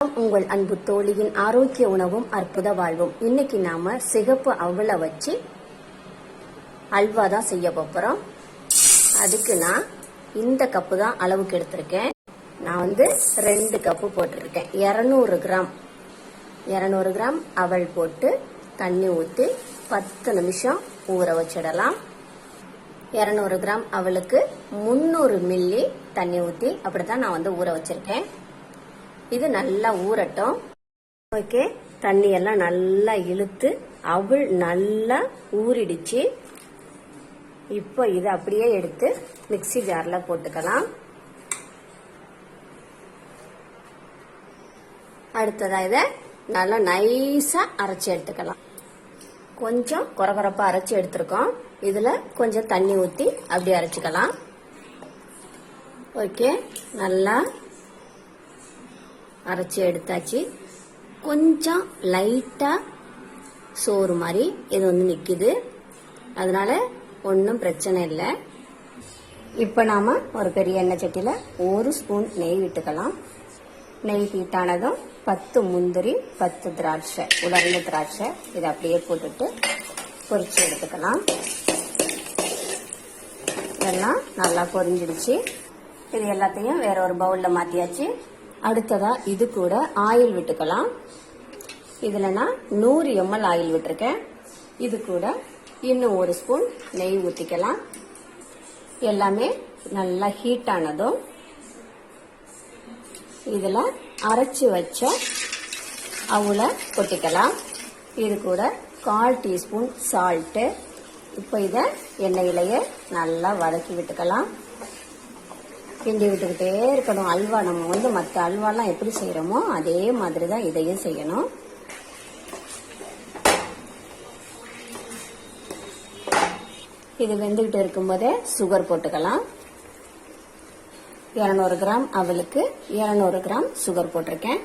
உங்கள் அன்பு தோழியின் ஆரோக்கிய உணவும் அற்புத வாழ்வும். இன்னைக்கு நாம சிகப்பு அவளை வச்சு அல்வா தான் செய்ய போறோம். அதுக்கு நான் இந்த கப்பு தான் அளவுக்கு எடுத்திருக்கேன். நான் வந்து ரெண்டு கப்பு போட்டிருக்கேன். இரநூறு கிராம். இரநூறு கிராம் அவல் போட்டு தண்ணி ஊற்றி பத்து நிமிஷம் ஊற வச்சிடலாம். இரநூறு கிராம் அவளுக்கு முந்நூறு மில்லி தண்ணி ஊற்றி அப்படித்தான் நான் வந்து ஊற வச்சிருக்கேன். இது நல்லா ஊறட்டும். ஓகே. தண்ணி எல்லாம் நல்லா இழுத்து அவள் நல்லா ஊறிடுச்சு. இப்போ இதை அப்படியே எடுத்து மிக்ஸி ஜார்ல போட்டுக்கலாம். அடுத்ததா இதை நல்லா நைஸா அரைச்சி எடுத்துக்கலாம். கொஞ்சம் குறகுறப்பா அரைச்சி எடுத்திருக்கோம். இதுல கொஞ்சம் தண்ணி ஊத்தி அப்படி அரைச்சிக்கலாம். ஓகே. நல்லா அரைச்சி எடுத்தாச்சு. கொஞ்சம் லைட்டா சோறு மாதிரி இது வந்து நிக்குது. அதனால ஒன்றும் பிரச்சனை இல்லை. இப்போ நாம ஒரு பெரிய எண்ணெய் சட்டியில் ஒரு ஸ்பூன் நெய் விட்டுக்கலாம். நெய் ஹீட்டானதும் பத்து முந்திரி பத்து திராட்சை உலர்ந்த திராட்சை இதை அப்படியே போட்டுட்டு பொரிச்சு எடுத்துக்கலாம். இதெல்லாம் நல்லா பொரிஞ்சிடுச்சு. இது எல்லாத்தையும் வேற ஒரு பவுலில் மாற்றியாச்சு அடுத்ததா இது கூட ஆயில் விட்டுக்கலாம். இதுல நான் நூறு எம்எல் ஆயில் விட்டுருக்கேன். இது கூட இன்னும் ஒரு ஸ்பூன் நெய் ஊற்றிக்கலாம் எல்லாமே நல்லா ஹீட் ஆனதும் இதில் அரைச்சி வச்ச அவளை கொட்டிக்கலாம். இது கூட கால் டீஸ்பூன் சால்ட்டு இப்போ இதை எண்ணெயிலேயே நல்லா வதக்கி விட்டுக்கலாம். கிண்டி விட்டுக்கிட்டே இருக்கணும். அல்வா நம்ம வந்து மற்ற அல்வாலாம் எப்படி செய்யறோமோ அதே மாதிரி தான் இதையும் செய்யணும். இது வெந்துகிட்டு இருக்கும்போதே சுகர் போட்டுக்கலாம். இரநூறு கிராம் அவளுக்கு இரநூறு கிராம் சுகர் போட்டிருக்கேன்.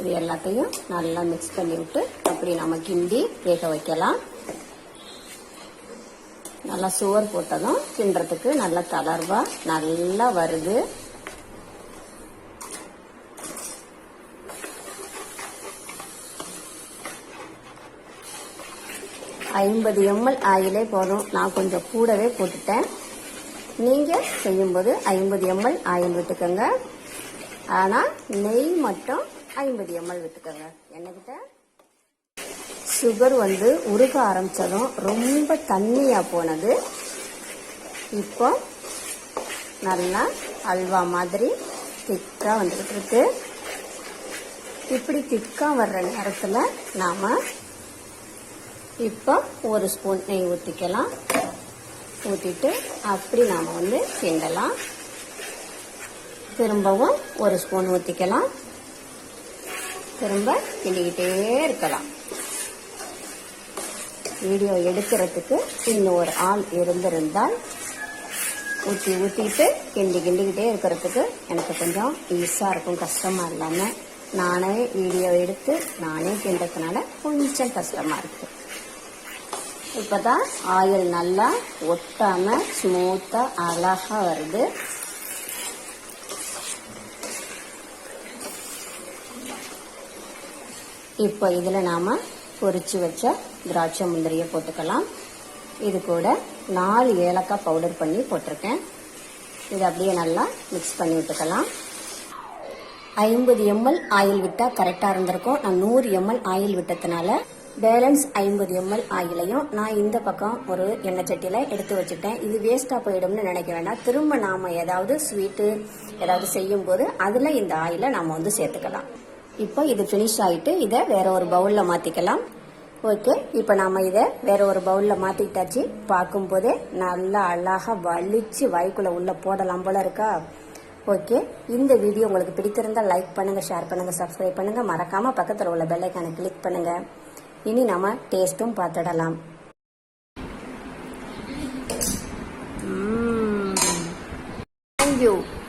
இது எல்லாத்தையும் நல்லா மிக்ஸ் பண்ணி விட்டு அப்படி நம்ம கிண்டி வேக வைக்கலாம். நல்லா சுவர் போட்டதும் கிண்டுறதுக்கு நல்லா தளர்வா நல்லா வருது. ஐம்பது எம்எல் ஆயிலே போதும். நான் கொஞ்சம் கூடவே போட்டுட்டேன். நீங்க செய்யும்போது ஐம்பது எம்எல் ஆயில் விட்டுக்கோங்க. ஆனா நெய் மட்டும் ஐம்பது எம்எல் விட்டுக்கோங்க. என்னகிட்ட? சுகர் வந்து உருக ஆரம்பித்ததும் ரொம்ப தண்ணியாக போனது. இப்போ நல்லா அல்வா மாதிரி திக்காக வந்துக்கிட்டு இருக்கு இப்படி திக்கா வர்ற நேரத்தில் நாம் இப்போ ஒரு ஸ்பூன் நெய் ஊற்றிக்கலாம் ஊற்றிட்டு அப்படி நாம் வந்து கிண்டலாம். திரும்பவும் ஒரு ஸ்பூன் ஊற்றிக்கலாம் திரும்ப கிண்டிக்கிட்டே இருக்கலாம். வீடியோ எடுக்கிறதுக்கு இன்னொரு ஆள் இருந்திருந்தால் ஊற்றி ஊற்றிட்டு கிண்டி கிண்டிக்கிட்டே இருக்கிறதுக்கு எனக்கு கொஞ்சம் ஈஸியாக இருக்கும் கஷ்டமாக இல்லாமல் நானே வீடியோ எடுத்து நானே கிண்டதுனால கொஞ்சம் கஷ்டமாக இருக்கு. இப்பதான் ஆயில் நல்லா ஒட்டாமல் ஸ்மூத்தாக அழகாக வருது. இப்போ இதில் நாம் பொறிச்சு வச்ச திராட்சை முந்திரியை போட்டுக்கலாம். இது கூட நாலு ஏலக்காய் பவுடர் பண்ணி போட்டிருக்கேன். இது அப்படியே நல்லா மிக்ஸ் பண்ணி விட்டுக்கலாம். ஐம்பது எம்எல் ஆயில் விட்டால் கரெக்டாக இருந்திருக்கும். நான் நூறு எம்எல் ஆயில் விட்டதுனால பேலன்ஸ் ஐம்பது எம்எல் ஆயிலையும் நான் இந்த பக்கம் ஒரு எண்ணெய் சட்டியில் எடுத்து வச்சுட்டேன் இது வேஸ்ட்டாக போயிடும்னு நினைக்க வேண்டாம். திரும்ப நாம் ஏதாவது ஸ்வீட்டு ஏதாவது செய்யும் போது அதில் இந்த ஆயிலை நாம் வந்து சேர்த்துக்கலாம். இப்போ இது ஃபினிஷ் ஆகிட்டு இதை வேற ஒரு பவுலில் மாற்றிக்கலாம் ஓகே இப்போ நாம இதை வேற ஒரு பவுல்ல மாற்றிக்கிட்டாச்சு பார்க்கும் போதே நல்லா அழகாக வலிச்சு வாய்க்குள்ள உள்ள போடலாம் போல இருக்கா? ஓகே இந்த வீடியோ உங்களுக்கு பிடித்திருந்தால் லைக் பண்ணுங்க ஷேர் பண்ணுங்க சப்ஸ்கிரைப் பண்ணுங்க. மறக்காம பக்கத்தில் உள்ள பெல்லைக்கான கிளிக் பண்ணுங்க. இனி நாம டேஸ்ட்டும் பார்த்துடலாம்.